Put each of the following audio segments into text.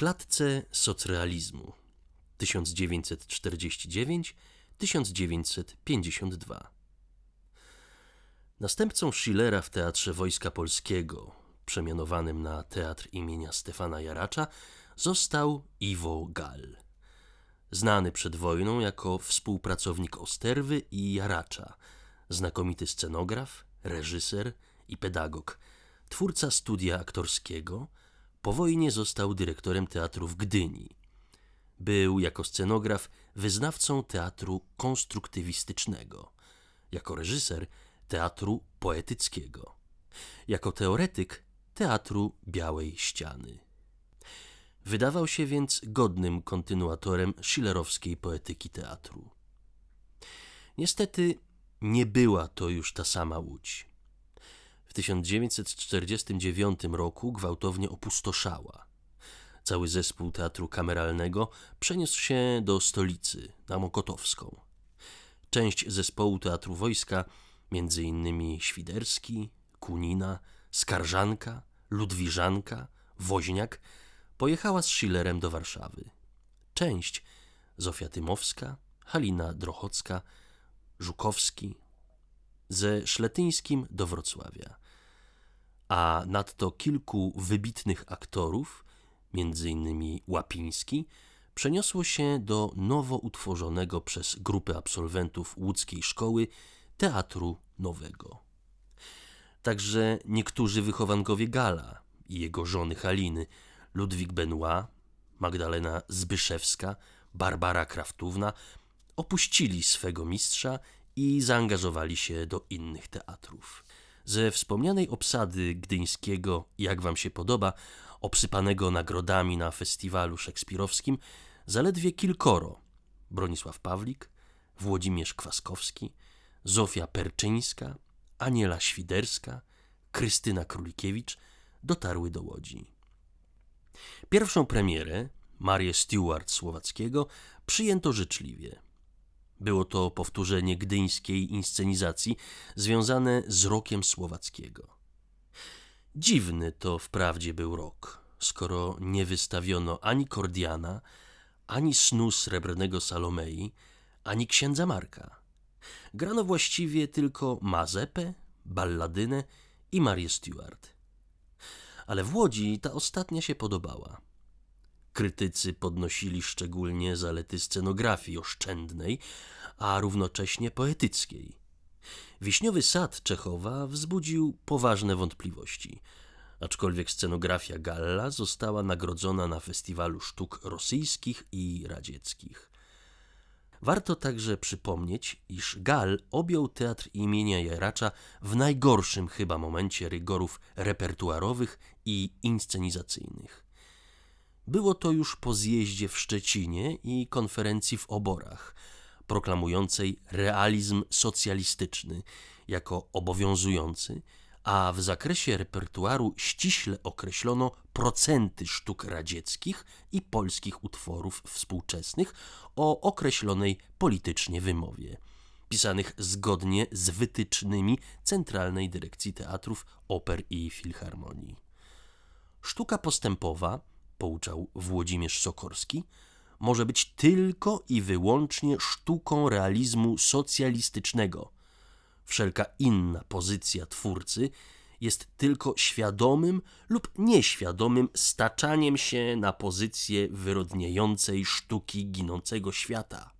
klatce socrealizmu 1949-1952. Następcą Schillera w Teatrze Wojska Polskiego, przemianowanym na Teatr imienia Stefana Jaracza, został Iwo Gall. Znany przed wojną jako współpracownik Osterwy i Jaracza, znakomity scenograf, reżyser i pedagog, twórca studia aktorskiego, po wojnie został dyrektorem teatru w Gdyni. Był jako scenograf wyznawcą teatru konstruktywistycznego, jako reżyser teatru poetyckiego, jako teoretyk teatru Białej Ściany. Wydawał się więc godnym kontynuatorem schillerowskiej poetyki teatru. Niestety nie była to już ta sama łódź. W 1949 roku gwałtownie opustoszała. Cały zespół teatru kameralnego przeniósł się do stolicy, na Mokotowską. Część zespołu teatru wojska, innymi Świderski, Kunina, Skarżanka, Ludwiżanka, Woźniak, pojechała z Schillerem do Warszawy. Część Zofia Tymowska, Halina Drochocka, Żukowski, ze Szletyńskim do Wrocławia. A nadto kilku wybitnych aktorów, innymi Łapiński, przeniosło się do nowo utworzonego przez grupę absolwentów łódzkiej szkoły Teatru Nowego. Także niektórzy wychowankowie Gala i jego żony Haliny, Ludwik Benoit, Magdalena Zbyszewska, Barbara Kraftówna, opuścili swego mistrza i zaangażowali się do innych teatrów. Ze wspomnianej obsady gdyńskiego Jak wam się podoba, obsypanego nagrodami na festiwalu szekspirowskim, zaledwie kilkoro Bronisław Pawlik, Włodzimierz Kwaskowski, Zofia Perczyńska, Aniela Świderska, Krystyna Królikiewicz dotarły do Łodzi. Pierwszą premierę, Marię Stewart Słowackiego, przyjęto życzliwie. Było to powtórzenie gdyńskiej inscenizacji związane z rokiem słowackiego. Dziwny to wprawdzie był rok, skoro nie wystawiono ani Kordiana, ani snu srebrnego Salomei, ani księdza Marka. Grano właściwie tylko Mazepę, Balladynę i Marię Stewart. Ale w Łodzi ta ostatnia się podobała. Krytycy podnosili szczególnie zalety scenografii oszczędnej, a równocześnie poetyckiej. Wiśniowy sad Czechowa wzbudził poważne wątpliwości, aczkolwiek scenografia Galla została nagrodzona na Festiwalu Sztuk Rosyjskich i Radzieckich. Warto także przypomnieć, iż Gall objął teatr imienia Jaracza w najgorszym chyba momencie rygorów repertuarowych i inscenizacyjnych. Było to już po zjeździe w Szczecinie i konferencji w Oborach, proklamującej realizm socjalistyczny jako obowiązujący, a w zakresie repertuaru ściśle określono procenty sztuk radzieckich i polskich utworów współczesnych o określonej politycznie wymowie, pisanych zgodnie z wytycznymi Centralnej Dyrekcji Teatrów, Oper i Filharmonii. Sztuka postępowa pouczał Włodzimierz Sokorski, może być tylko i wyłącznie sztuką realizmu socjalistycznego. Wszelka inna pozycja twórcy jest tylko świadomym lub nieświadomym staczaniem się na pozycję wyrodniającej sztuki ginącego świata.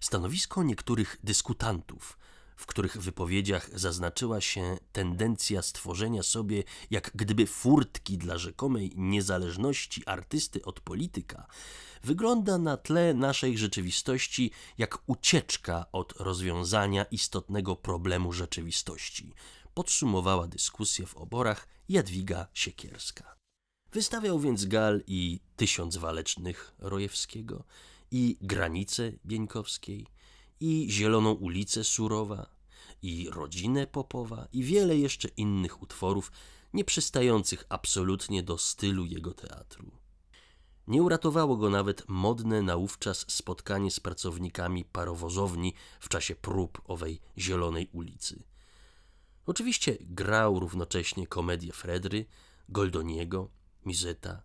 Stanowisko niektórych dyskutantów w których wypowiedziach zaznaczyła się tendencja stworzenia sobie jak gdyby furtki dla rzekomej niezależności artysty od polityka, wygląda na tle naszej rzeczywistości jak ucieczka od rozwiązania istotnego problemu rzeczywistości. Podsumowała dyskusję w oborach Jadwiga Siekierska. Wystawiał więc Gal i Tysiąc Walecznych Rojewskiego, i Granice Bieńkowskiej, i Zieloną ulicę Surowa, i Rodzinę Popowa, i wiele jeszcze innych utworów, nie przystających absolutnie do stylu jego teatru. Nie uratowało go nawet modne naówczas spotkanie z pracownikami parowozowni w czasie prób owej Zielonej ulicy. Oczywiście grał równocześnie komedię Fredry, Goldoniego, Mizeta,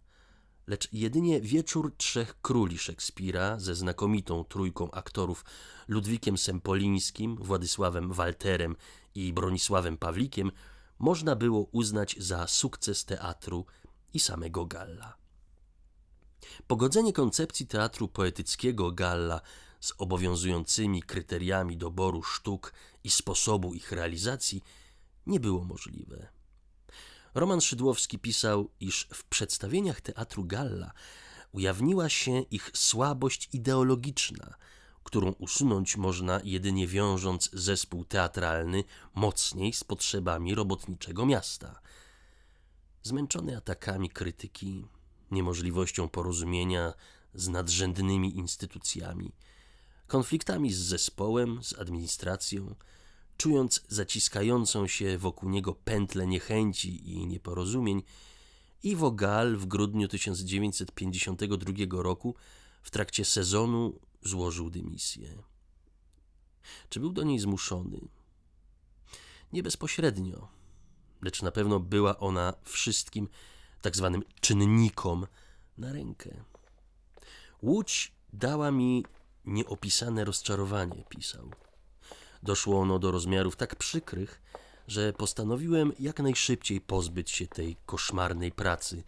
Lecz jedynie wieczór trzech króli Szekspira ze znakomitą trójką aktorów Ludwikiem Sempolińskim, Władysławem Walterem i Bronisławem Pawlikiem można było uznać za sukces teatru i samego Galla. Pogodzenie koncepcji teatru poetyckiego Galla z obowiązującymi kryteriami doboru sztuk i sposobu ich realizacji nie było możliwe. Roman Szydłowski pisał, iż w przedstawieniach teatru Galla ujawniła się ich słabość ideologiczna, którą usunąć można jedynie wiążąc zespół teatralny mocniej z potrzebami robotniczego miasta. Zmęczony atakami krytyki, niemożliwością porozumienia z nadrzędnymi instytucjami, konfliktami z zespołem, z administracją, czując zaciskającą się wokół niego pętlę niechęci i nieporozumień, Iwo Gal w grudniu 1952 roku w trakcie sezonu złożył dymisję. Czy był do niej zmuszony? Nie bezpośrednio, lecz na pewno była ona wszystkim tak zwanym czynnikom na rękę. Łódź dała mi nieopisane rozczarowanie, pisał. Doszło ono do rozmiarów tak przykrych, że postanowiłem jak najszybciej pozbyć się tej koszmarnej pracy,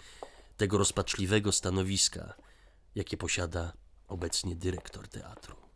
tego rozpaczliwego stanowiska, jakie posiada obecnie dyrektor teatru.